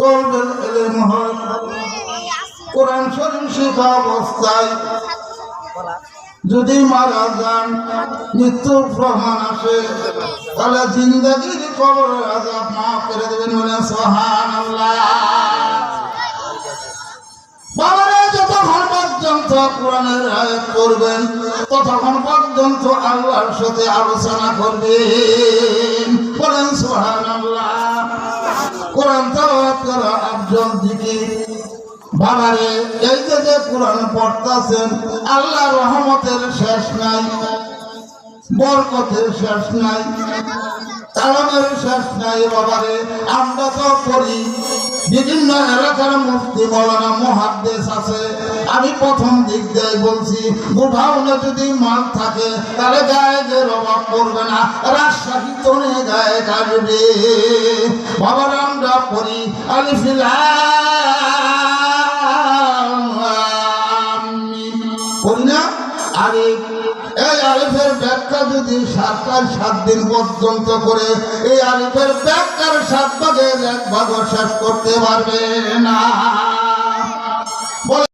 তলবের এলেম হয় কোরআন শরীফ শেখা অবস্থায়। যদি মারা যান, মৃত্যুর প্রমাণ আসে। তাহলে জিন্দগির কবর আজাব মাফ করে দেবেন বলে সোহান পর্যন্ত আল্লাহর সাথে আলোচনা করবেন। কোরআন এই যে যে কোরআন আল্লাহ রহমতের শেষ নাই, বরকতের শেষ নাই, তালামের শেষ নাই বাবারে। আমরা তো বিভিন্ন এলাকার আছে। আমি প্রথম দিক দিয়ে বলছি গোডাউনে যদি মাল থাকে, তাহলে গায়েদের অভাব পড়বে না, রাজশাহী তনে গায়ে কাটবে। বাবার পড়ি আরিফ এই আলিফের ব্যাখ্যা যদি সাত দিন পর্যন্ত করে, এই আলিফের ব্যাখ্যার সাত ভাগের এক ভাগ শেষ করতে পারবে না।